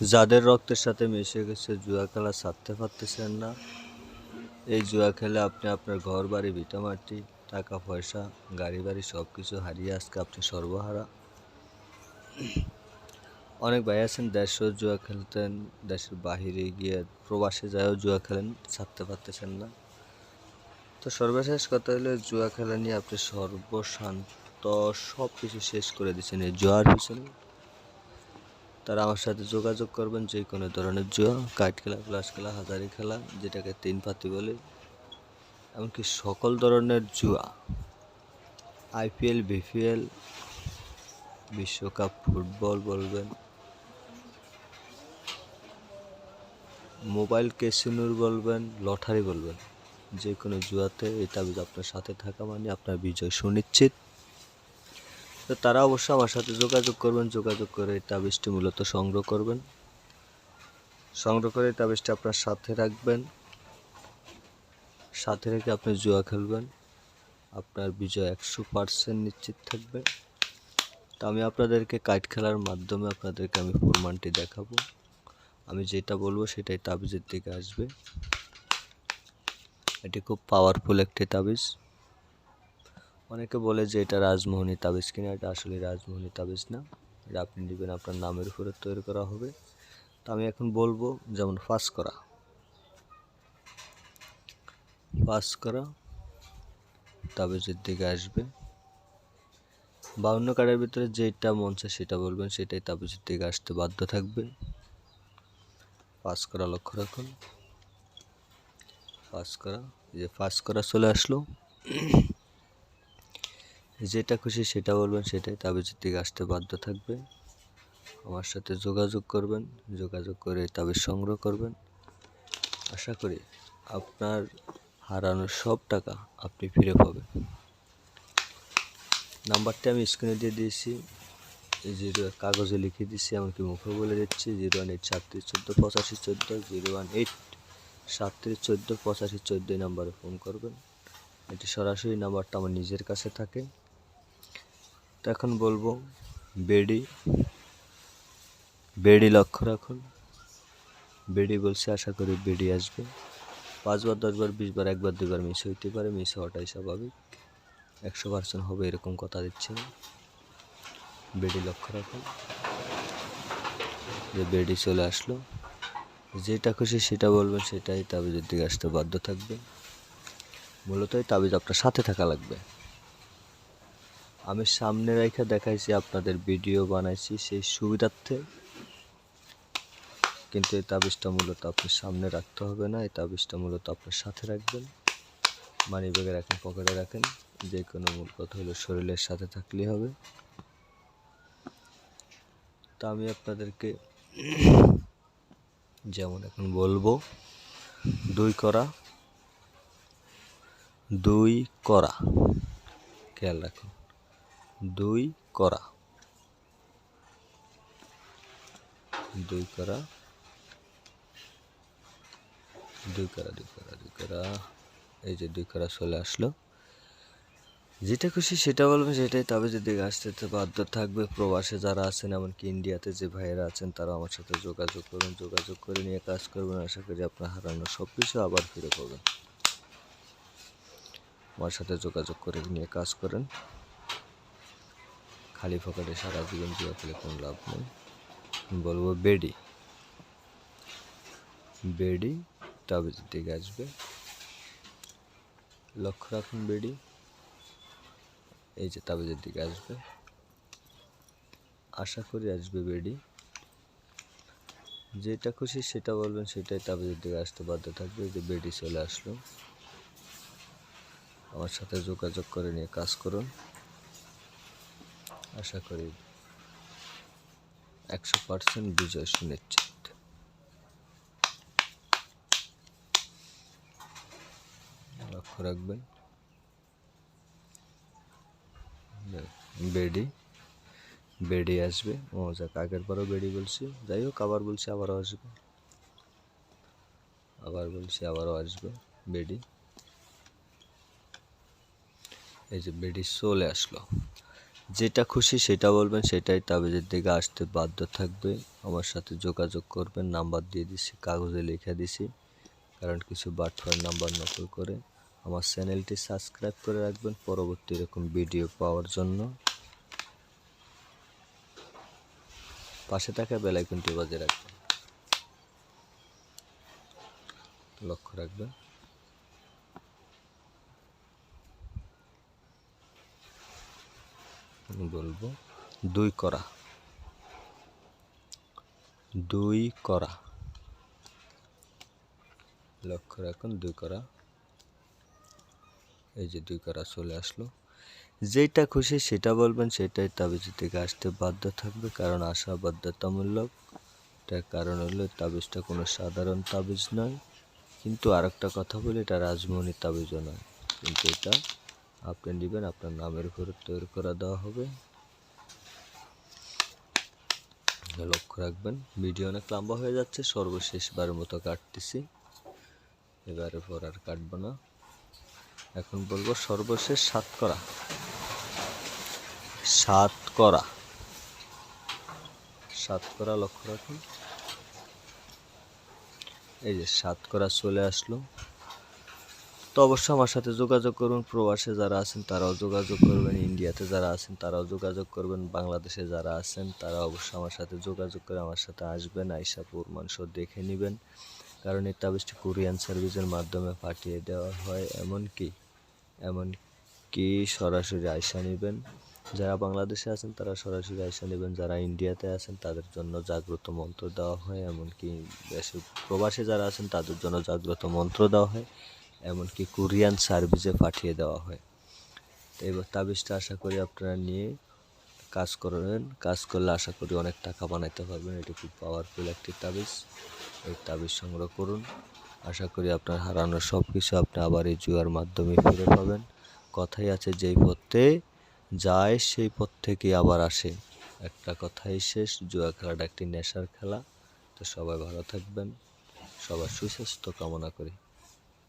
যাদের রক্তের সাথে মিশে গেছে, জুয়া খেলা ছাড়তে পারতেছেন না। এই জুয়া খেলে আপনি আপনার ঘর বাড়ি ভিটামাটি টাকা পয়সা গাড়ি বাড়ি সব কিছু হারিয়ে আজকে আপনি সর্বহারা। অনেক ভাই আছেন, দেশেও জুয়া খেলতেন, দেশের বাহিরে গিয়ে প্রবাসে যায়ও জুয়া খেলেন, ছাড়তে পারতেছেন না। তো সর্বশেষ কথা হলো, জুয়া খেলা নিয়ে আপনি সর্বশান্ত সব কিছু শেষ করে দিচ্ছেন এই জুয়ার পিছনে। তারা আমার সাথে যোগাযোগ করবেন যে কোনো ধরনের জুয়া কাঠ খেলা প্লাস খেলা, হাজারি খেলা, যেটাকে তিন পাতি বলে, এমনকি সকল ধরনের জুয়া, আইপিএল, বিপিএল, বিশ্বকাপ, ফুটবল বলবেন, মোবাইল ক্যাসিনোর বলবেন, লটারি বলবেন, যে কোনো জুয়াতে এই তাবিজ আপনার সাথে থাকা মানে আপনার বিজয় সুনিশ্চিত। তো তারা অবশ্য আমার সাথে যোগাযোগ করবেন, যোগাযোগ করে এই তাবিজটি মূলত সংগ্রহ করবেন। সংগ্রহ করে এই তাবিজটি আপনার সাথে রাখবেন। সাথে রেখে আপনি জুয়া খেলবেন। আপনার বিজয় একশো পার্সেন্ট নিশ্চিত থাকবে। তো আমি আপনাদেরকে কাইট খেলার মাধ্যমে আপনাদেরকে আমি প্রমাণটি দেখাবো। আমি যেটা বলব সেটাই তাবিজের দিকে আসবে। এটি খুব পাওয়ারফুল একটি তাবিজ। অনেকে বলে যে এটা রাজমোহনী তাবিজ কিনা, এটা আসলে রাজমোহনী তাবিজ না। এটা আপনি নেবেন, আপনার নামের উপরে তৈরি করা হবে। তো আমি এখন বলব যেমন ফাঁস করা। ফাঁস করা তাবিজের দিকে আসবে। বাউন্ন কার্ডের ভিতরে যেটা মন চায় সেটা বলবেন, সেটাই তাবিজের দিকে আসতে বাধ্য থাকবে। পাস করা লক্ষ্য রাখুন। পাস করা যে পাস করা চলে আসলো। যেটা খুশি সেটা বলবেন, সেটাই তাবিজের দিকে আসতে বাধ্য থাকবে আমার সাথে যোগাযোগ করবেন, যোগাযোগ করে তাবিজ সংগ্রহ করবেন। আশা করি আপনার হারানোর সব টাকা আপনি ফিরে পাবেন। নাম্বারটা আমি স্ক্রিনে দিয়ে দিয়েছি। জিরো কাগজে লিখে দিচ্ছি এমনকি মুখে বলে দিচ্ছি। জিরো ওয়ান এইট সাতত্রিশ চোদ্দ পঁচাশি চোদ্দ, জিরো ওয়ান এইট সাতত্রিশ চোদ্দ পঁচাশি চোদ্দ এই নাম্বারে ফোন করবেন। এটি সরাসরি নাম্বারটা আমার নিজের কাছে থাকে। এখন বলব। বেডি। বেডি লক্ষ্য রাখুন। বেডি বলছে, আশা করি বেডি আসবে। পাঁচবার, দশবার, বিশবার, একবার দুবার মিস হইতে পারে। মিস হওয়াটাই স্বাভাবিক। একশো পার্সেন্ট হবে এরকম কথা দিচ্ছি না। বেডি লক্ষ্য রাখুন। যে বেডি চলে আসলো, যেটা খুশি সেটা বলবেন, সেটাই তাবিজের দিকে আসতে বাধ্য থাকবে। মূলত এই তাবিজ আপনার সাথে থাকা লাগবে। আমি সামনে রেখে দেখাইছি, আপনাদের ভিডিও বানাইছি সেই সুবিধার্থে। কিন্তু এই তাবিজটা মূলত আপনি সামনে রাখতে হবে না, এই তাবিজটা মূলত আপনার সাথে রাখবেন। মানি ব্যাগে রাখেন পকেটে রাখেন, যে কোনো মূল কথা হলো শরীরের সাথে থাকলেই হবে। তা আমি আপনাদেরকে যেমন এখন বলব, দুই করা দুই করা। খেয়াল রাখুন। দুই করা। দুই করা। দুই করা দুই করা দুই করা। এই যে দুই করা চলে আসলো। যেটা খুশি সেটা বলবেন সেটাই। তবে যদি আসতে বাধ্য থাকবে প্রবাসে যারা আছেন, এমনকি ইন্ডিয়াতে যে ভাইয়েরা আছেন, তারা আমার সাথে যোগাযোগ করুন, যোগাযোগ করে নিয়ে কাজ করবেন। আশা করি আপনার হারানো সব কিছু আবার ফিরে পাবেন। আমার সাথে যোগাযোগ করে নিয়ে কাজ করেন। খালি ফকাটে সারা জীবন জুয়া খেলে কোনো লাভ নেই। বলব বেডি। বেডি তবে দিকে আসবে। লক্ষ্য রাখুন বেডি। এই যে তাবিজের দিকে আসবে। আশা করি আসবে বেডি। যেটা খুশি সেটা বলবেন, সেটাই তাবিজের দিকে আসতে বাধ্য থাকবে। যে বেডি চলে আসলো। আমার সাথে যোগাযোগ করে নিয়ে কাজ করুন। আশা করি একশো পার্সেন্ট বিজয় সুনিশ্চিত। লক্ষ্য রাখবেন। বেডি বেডি আসবে। ও যাক, আগের বারও বেডি বলছি। যাই হোক, আবার বলছি, আবারও আসবে। আবার বলছি, আবারও আসবে বেডি। এই যে বেডি চলে আসলো। যেটা খুশি সেটা বলবেন, সেটাই তাবিজের দিকে আসতে বাধ্য থাকবে। আমার সাথে যোগাযোগ করবেন, নাম্বার দিয়ে দিছি, কাগজে লিখে দিছি, কারণ কিছু বাটফার নাম্বার নকল করে। আমার চ্যানেলটি সাবস্ক্রাইব করে রাখবেন, পরবর্তী এরকম ভিডিও পাওয়ার জন্য। পাশে থাকা বেলাইকনটি বাজে রাখবেন। লক্ষ্য রাখবেন। আমি বলব দুই করা। দুই করা। লক্ষ্য রাখুন, দুই করা। এই যে দুই করা চলে আসলো। যেটা খুশি সেটা বলবেন, সেটাই তাবিজ থেকে আসতে বাধ্য থাকবে, কারণ আশা বাধ্যতামূলক। তার কারণ হলো তাবিজটা কোনো সাধারণ তাবিজ নয়, কিন্তু আরেকটা কথা বলি, এটা রাজমণি তাবিজও নয়, কিন্তু এটা আপনি নেবেন, আপনার নামের উপরে তৈরি করা দেওয়া হবে। লক্ষ্য রাখবেন ভিডিও অনেক লম্বা হয়ে যাচ্ছে, সর্বশেষবারের মতো কাটতেছি। এবারে পর আর কাটব না। এখন বলব সর্বশেষ সাত করা। সাত করা। সাত করা লক্ষ্য রাখুন। এই যে সাত করা চলে আসলো। তো অবশ্যই আমার সাথে যোগাযোগ করুন, প্রবাসে যারা আছেন তারাও যোগাযোগ করবেন, ইন্ডিয়াতে যারা আছেন তারাও যোগাযোগ করবেন, বাংলাদেশে যারা আছেন তারা অবশ্যই আমার সাথে যোগাযোগ করে আমার সাথে আসবেন, আইসা মাংস দেখে নেবেন। কারণ এই তাবিজটি কোরিয়ান সার্ভিসের মাধ্যমে পাঠিয়ে দেওয়া হয়, এমনকি এমনকি সরাসরি আইসা নেবেন। যারা বাংলাদেশে আছেন তারা সরাসরি আইসা নেবেন, যারা ইন্ডিয়াতে আছেন তাদের জন্য জাগ্রত মন্ত্র দেওয়া হয়, এমনকি দেশে, প্রবাসে যারা আছেন তাদের জন্য জাগ্রত মন্ত্র দেওয়া হয়। এমনকি কোরিয়ান সার্ভিসে পাঠিয়ে দেওয়া হয়। তো এবার তাবিজটা আশা করি আপনারা নিয়ে কাজ করবেন। কাজ করলে আশা করি অনেক টাকা বানাইতে পারবেন। এটি খুব পাওয়ারফুল একটি তাবিজ। এই তাবিজ সংগ্রহ করুন। আশা করি আপনার হারানো সব কিছু আপনি আবার এই জুয়ার মাধ্যমে ফিরে পাবেন। কথাই আছে, যেই পথে যায়, সেই পথ থেকে আবার আসে। একটা কথাই শেষ, জুয়া খেলাটা একটি নেশার খেলা। তো সবাই ভালো থাকবেন। সবার সুস্বাস্থ্য কামনা করি।